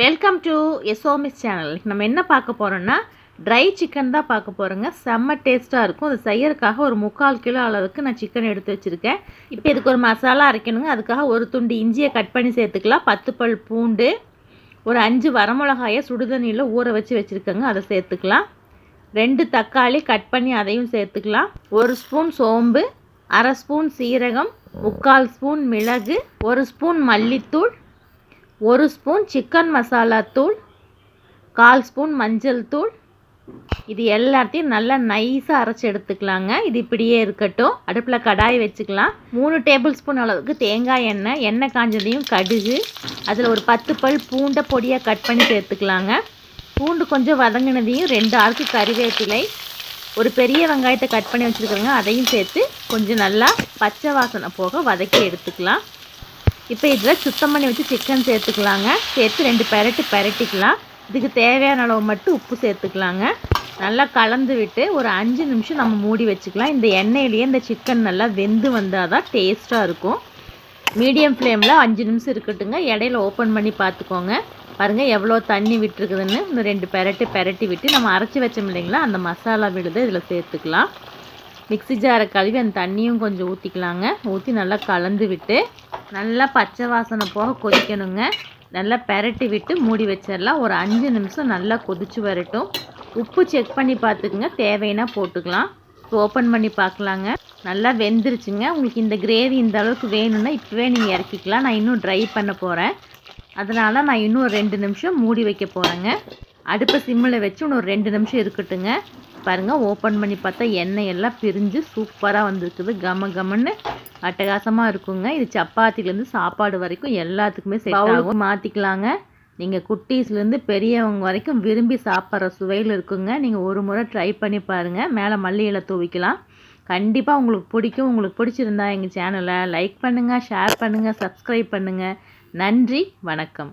Welcome to எஸ்ஓமிஸ் channel நம்ம என்ன பார்க்க போகிறோம்னா ட்ரை சிக்கன் தான் பார்க்க போகிறோங்க செம்ம டேஸ்ட்டாக இருக்கும். அது செய்யறதுக்காக ஒரு முக்கால் கிலோ அளவுக்கு நான் சிக்கன் எடுத்து வச்சுருக்கேன். இப்போ இதுக்கு ஒரு மசாலா அரைக்கணுங்க. அதுக்காக ஒரு துண்டு இஞ்சியை கட் பண்ணி சேர்த்துக்கலாம். பத்து பல் பூண்டு ஒரு அஞ்சு வரமிளகாயை சுடுதண்ணியில் ஊற வச்சு வச்சுருக்கேங்க. அதை சேர்த்துக்கலாம். ரெண்டு தக்காளி கட் பண்ணி அதையும் சேர்த்துக்கலாம். ஒரு ஸ்பூன் சோம்பு அரை ஸ்பூன் சீரகம் முக்கால் ஸ்பூன் மிளகு ஒரு ஸ்பூன் மல்லித்தூள் ஒரு ஸ்பூன் சிக்கன் மசாலா தூள் கால் ஸ்பூன் மஞ்சள் தூள். இது எல்லாத்தையும் நல்லா நைஸாக அரைச்சி எடுத்துக்கலாங்க. இது இப்படியே இருக்கட்டும். அடுப்பில் கடாய் வச்சுக்கலாம். மூணு டேபிள் ஸ்பூன் அளவுக்கு தேங்காய் எண்ணெய். எண்ணெய் காஞ்சதையும் கடுகு. அதில் ஒரு பத்து பல் பூண்டை பொடியாக கட் பண்ணி சேர்த்துக்கலாங்க. பூண்டு கொஞ்சம் வதங்கினதையும் ரெண்டு ஆளுக்கு கறிவேப்பிலை ஒரு பெரிய வெங்காயத்தை கட் பண்ணி வச்சுருக்கோங்க அதையும் சேர்த்து கொஞ்சம் நல்லா பச்சை வாசனை போக வதக்கி எடுத்துக்கலாம். இப்போ இதில் சுத்தம் பண்ணி வச்சு சிக்கன் சேர்த்துக்கலாங்க. சேர்த்து ரெண்டு பெரட்டு பெரட்டிக்கலாம். இதுக்கு தேவையான அளவு மட்டும் உப்பு சேர்த்துக்கலாங்க. நல்லா கலந்து விட்டு ஒரு அஞ்சு நிமிஷம் நம்ம மூடி வச்சுக்கலாம். இந்த எண்ணெயிலேயே இந்த சிக்கன் நல்லா வெந்து வந்தால் தான் டேஸ்ட்டாக இருக்கும். மீடியம் ஃப்ளேமில் அஞ்சு நிமிஷம் இருக்கட்டுங்க. இடையில ஓப்பன் பண்ணி பார்த்துக்கோங்க. பாருங்கள் எவ்வளோ தண்ணி விட்டுருக்குதுன்னு. இந்த ரெண்டு பெரட்டு பெரட்டி விட்டு நம்ம அரைச்சி வச்சோம் இல்லைங்களா? அந்த மசாலா விழுது இதில் சேர்த்துக்கலாம். மிக்சி ஜாரை கழுவி அந்த தண்ணியும் கொஞ்சம் ஊற்றிக்கலாங்க ஊற்றி நல்லா கலந்து விட்டு நல்லா பச்சை வாசனை போக கொதிக்கணுங்க. நல்லா பெரட்டி விட்டு மூடி வச்சிடலாம் ஒரு அஞ்சு நிமிஷம் நல்லா கொதிச்சு வரட்டும். உப்பு செக் பண்ணி பார்த்துக்குங்க. தேவைன்னா போட்டுக்கலாம். இப்போ ஓப்பன் பண்ணி பார்க்கலாங்க. நல்லா வெந்துருச்சுங்க. உங்களுக்கு இந்த கிரேவி இந்த அளவுக்கு வேணும்னா இப்போவே நீங்கள் இறக்கிக்கலாம். நான் இன்னும் ட்ரை பண்ண போகிறேன் அதனால் நான் இன்னும் ஒரு ரெண்டு நிமிஷம் மூடி வைக்க போகிறேங்க அடுப்பை சிம்மில் வச்சு இன்னும் ஒரு ரெண்டு நிமிஷம் இருக்கட்டுங்க. பாருங்கள் ஓப்பன் பண்ணி பார்த்தா எண்ணெய் எல்லாம் பிரிஞ்சு சூப்பராக வந்துருக்குது. கம கமன்னு அட்டகாசமாக இருக்குங்க. இது சப்பாத்திலேருந்து சாப்பாடு வரைக்கும் எல்லாத்துக்குமே செட் ஆகும். மாற்றிக்கலாங்க நீங்கள் குட்டீஸ்லேருந்து பெரியவங்க வரைக்கும் விரும்பி சாப்பிட்ற சுவையில் இருக்குங்க. நீங்கள் ஒரு முறை ட்ரை பண்ணி பாருங்கள் மேலே மல்லி இலை தூவிக்கலாம். கண்டிப்பாக உங்களுக்கு பிடிக்கும். உங்களுக்கு பிடிச்சிருந்தா எங்கள் சேனலை லைக் பண்ணுங்கள் ஷேர் பண்ணுங்கள் சப்ஸ்கிரைப் பண்ணுங்கள் நன்றி வணக்கம்.